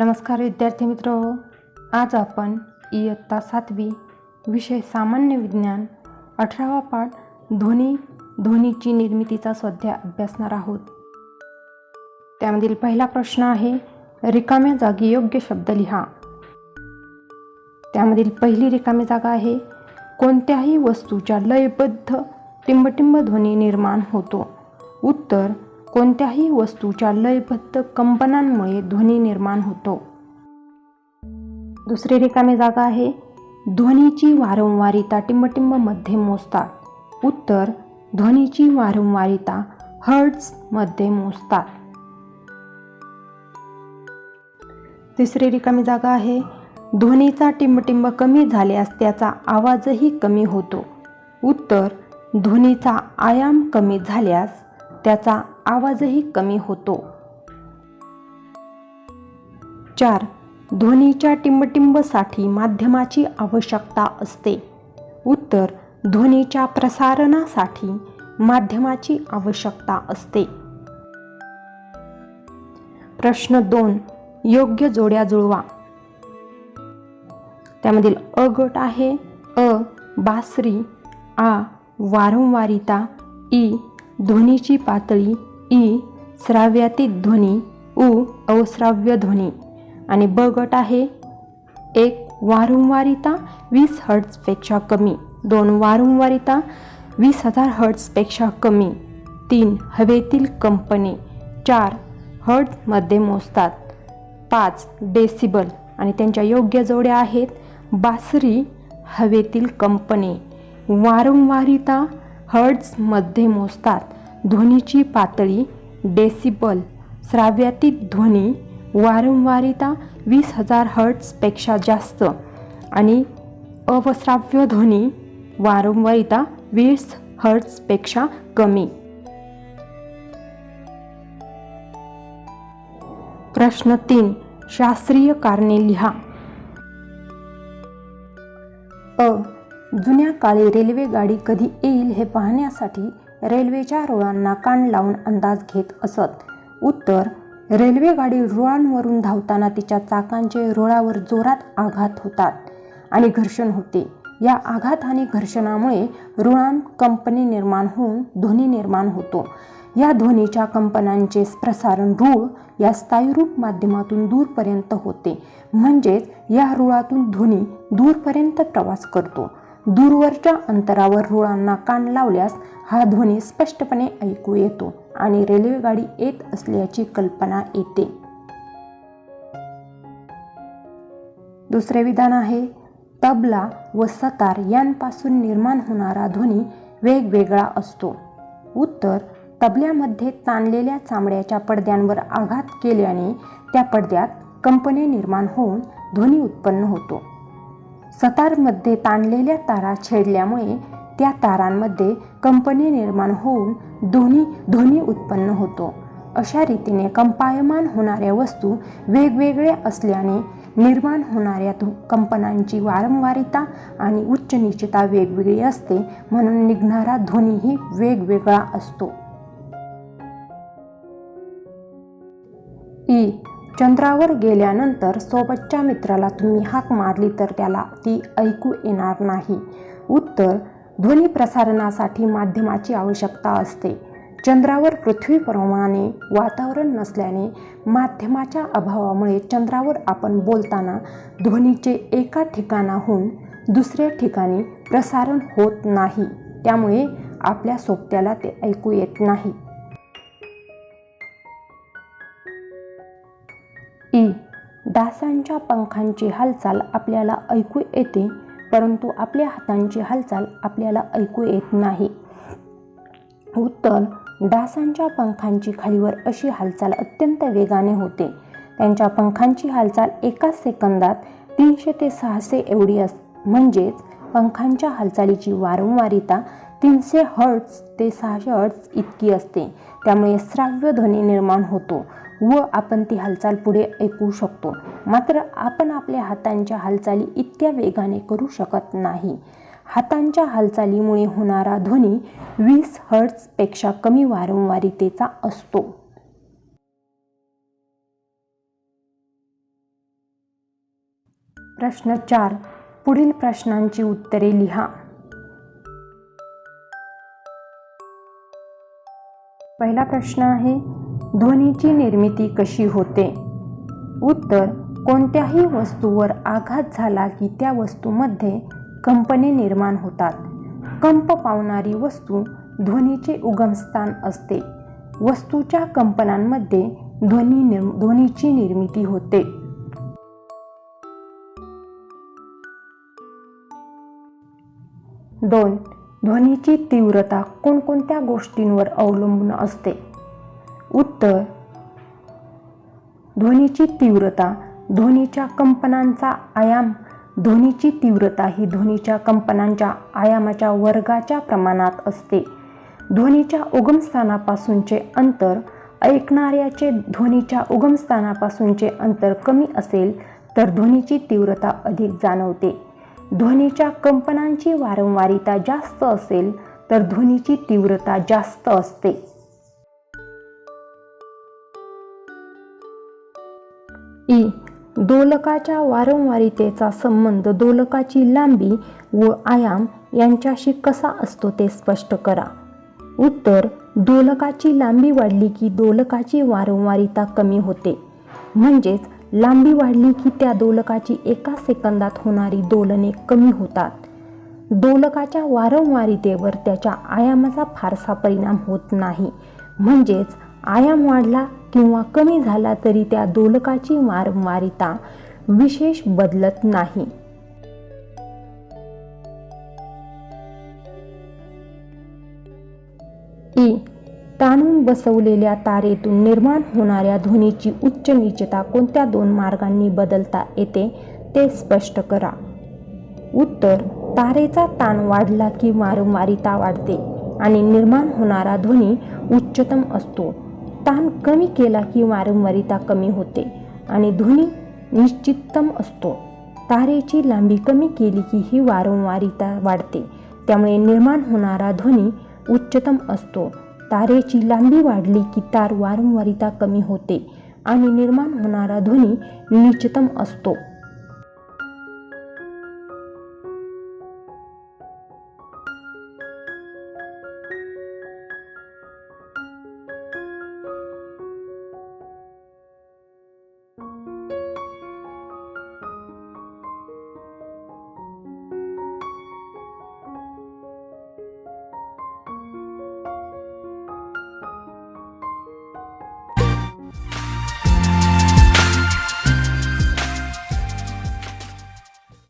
नमस्कार विद्यार्थी मित्र. आज आपण इयत्ता सातवी विषय सामान्य विज्ञान अठरावा पाठ ध्वनी ध्वनीची निर्मितीचा स्वाध्याय अभ्यासणार आहोत. त्यामधील पहिला प्रश्न आहे रिकाम्या जागी योग्य शब्द लिहा. त्यामधील पहिली रिकामी जागा आहे कोणत्याही वस्तूच्या लयबद्ध टिंबटिंब ध्वनी निर्माण होतो. उत्तर कोणत्याही वस्तूच्या लयबद्ध कंपनांमुळे ध्वनी निर्माण होतो. दुसरी रिकामी जागा आहे. ध्वनीची वारंवारिता टिंबटिंबमध्ये मोजतात उत्तर ध्वनीची वारंवारिता हर्ट्समध्ये मोजतात तिसरी रिकामी जागा आहे. ध्वनीचा टिंबटिंब कमी झाल्यास त्याचा आवाजही कमी होतो. उत्तर ध्वनीचा आयाम कमी झाल्यास त्याचा आवाजही कमी होतो. चार ध्वनीच्या टिंबटिंबसाठी माध्यमाची आवश्यकता असते. उत्तर ध्वनीच्या प्रसारणासाठी माध्यमाची आवश्यकता असते. प्रश्न दोन योग्य जोड्या जुळवा. त्यामधील अ गट आहे अ बासरी आ वारंवारिता ई ध्वनीची पातळी ई श्राव्यातीत ध्वनी उ अवश्राव्य ध्वनी. आणि ब गट आहे एक वारंवारिता वीस हर्ट्सपेक्षा कमी दोन वारंवारिता वीस हजार हर्ट्सपेक्षा कमी तीन हवेतील कंपने चार हर्ट्समध्ये मोजतात पाच डेसिबल आणि त्यांच्या योग्य जोड्या आहेत बासरी हवेतील कंपने. वारंवारिता हर्ट्समध्ये मोजतात ध्वनीची पातळी डेसिबल. श्राव्यातीत ध्वनी वारंवारिता वीस हजार हर्ट्सपेक्षा जास्त आणि अवश्राव्य ध्वनी वारंवारिता वीस हर्ट्सपेक्षा कमी. प्रश्न तीन शास्त्रीय कारणे लिहा. अ. जुन्या काळी रेल्वे गाडी कधी येईल हे पाहण्यासाठी रेल्वेच्या रुळांना कान लावून अंदाज घेत असत. उत्तर रेल्वे गाडी रुळांवरून धावताना तिच्या चाकांचे रुळावर जोरात आघात होतात आणि घर्षण होते. या आघात आणि घर्षणामुळे रुळां कंपनी निर्माण होऊन ध्वनी निर्माण होतो. या ध्वनीच्या कंपनांचे प्रसारण रूळ या स्थायीरूप माध्यमातून दूरपर्यंत होते. म्हणजेच या रुळातून ध्वनी दूरपर्यंत प्रवास करतो. दूरवरच्या अंतरावर रुळांना कान लावल्यास हा ध्वनी स्पष्टपणे ऐकू येतो आणि रेल्वेगाडी येत असल्याची कल्पना येते. दुसरे विधान आहे तबला व सतार यांपासून निर्माण होणारा ध्वनी वेगवेगळा असतो. उत्तर तबल्यामध्ये ताणलेल्या चामड्याच्या पडद्यांवर आघात केल्याने त्या पडद्यात कंपने निर्माण होऊन ध्वनी उत्पन्न होतो. सतारमध्ये ताणलेल्या तारा छेडल्यामुळे त्या तारांमध्ये कंपनी निर्माण होऊन ध्वनी ध्वनी उत्पन्न होतो. अशा रीतीने कंपायमान होणाऱ्या वस्तू वेगवेगळ्या असल्याने निर्माण होणाऱ्या कंपनांची वारंवारिता आणि उच्च निश्चिता वेगवेगळी असते म्हणून निघणारा ध्वनीही वेगवेगळा असतो. ई. चंद्रावर गेल्यानंतर सोबतच्या मित्राला तुम्ही हाक मारली तर त्याला ती ऐकू येणार नाही. उत्तर ध्वनी प्रसारणासाठी माध्यमाची आवश्यकता असते. चंद्रावर पृथ्वीप्रमाणे वातावरण नसल्याने माध्यमाच्या अभावामुळे चंद्रावर आपण बोलताना ध्वनीचे एका ठिकाणाहून दुसऱ्या ठिकाणी प्रसारण होत नाही. त्यामुळे आपल्या सोबत्याला ते ऐकू येत नाही. ई. डासांच्या पंखांची हालचाल आपल्याला ऐकू येते परंतु आपल्या हातांची हालचाल आपल्याला ऐकू येत नाही. उत्तर. डासांच्या पंखांची खालीवर अशी हालचाल अत्यंत वेगाने होते. त्यांच्या पंखांची हालचाल एकाच सेकंदात तीनशे ते सहाशे एवढी अस म्हणजेच पंखांच्या हालचालीची वारंवारिता तीनशे हर्ट्स ते सहाशे हर्ट्स इतकी असते. त्यामुळे श्राव्य ध्वनी निर्माण होतो. व आपण ती हालचाल पुढे ऐकू शकतो. मात्र आपण आपल्या हातांच्या हालचाली इतक्या वेगाने करू शकत नाही. हातांच्या हालचालीमुळे होणारा ध्वनी वीस हर्ट्सपेक्षा कमी वारंवारितेचा असतो. प्रश्न चार. पुढील प्रश्नांची उत्तरे लिहा. पहिला प्रश्न आहे ध्वनीची निर्मिती कशी होते? उत्तर कोणत्याही वस्तूवर आघात झाला की त्या वस्तूमध्ये कंपने निर्माण होतात. कंप पावणारी वस्तू ध्वनीचे उगमस्थान असते. वस्तूच्या कंपनांमध्ये ध्वनी निर्म ध्वनीची निर्मिती होते. दोन ध्वनीची तीव्रता कोणकोणत्या गोष्टींवर अवलंबून असते? उत्तर. ध्वनीची तीव्रता ध्वनीच्या कंपनांचा आयाम. ध्वनीची तीव्रता ही ध्वनीच्या कंपनांच्या आयामाच्या वर्गाच्या प्रमाणात असते. ध्वनीच्या उगमस्थानापासूनचे अंतर ऐकणाऱ्याचे ध्वनीच्या उगमस्थानापासूनचे अंतर कमी असेल तर ध्वनीची तीव्रता अधिक जाणवते. ध्वनीच्या कंपनांची वारंवारिता जास्त असेल तर ध्वनीची तीव्रता जास्त असते. ई. दोलकाच्या वारंवारितेचा संबंध दोलकाची लांबी व आयाम यांच्याशी कसा असतो ते स्पष्ट करा. उत्तर दोलकाची लांबी वाढली की दोलकाची वारंवारिता कमी होते. म्हणजेच लांबी वाढली की त्या दोलकाची एका सेकंदात होणारी दोलने कमी होतात. दोलकाच्या वारंवारितेवर त्याच्या आयामाचा फारसा परिणाम होत नाही. म्हणजेच आयाम वाढला किंवा कमी झाला तरी त्या दोलकाची वारंवारिता विशेष बदलत नाही. ई. ताणून बसवलेल्या तारेतून निर्माण होणाऱ्या ध्वनीची उच्च निचता कोणत्या दोन मार्गांनी बदलता येते ते स्पष्ट करा. उत्तर तारेचा ताण वाढला की वारंवारिता वाढते आणि निर्माण होणारा ध्वनी उच्चतम असतो. ताण कमी केला की वारंवारिता कमी होते आणि ध्वनी निश्चिततम असतो. तारेची लांबी कमी केली की ही वारंवारिता वाढते. त्यामुळे निर्माण होणारा ध्वनी उच्चतम असतो. तारेची लांबी वाढली की तार वारंवारिता कमी होते आणि निर्माण होणारा ध्वनी निश्चितम असतो.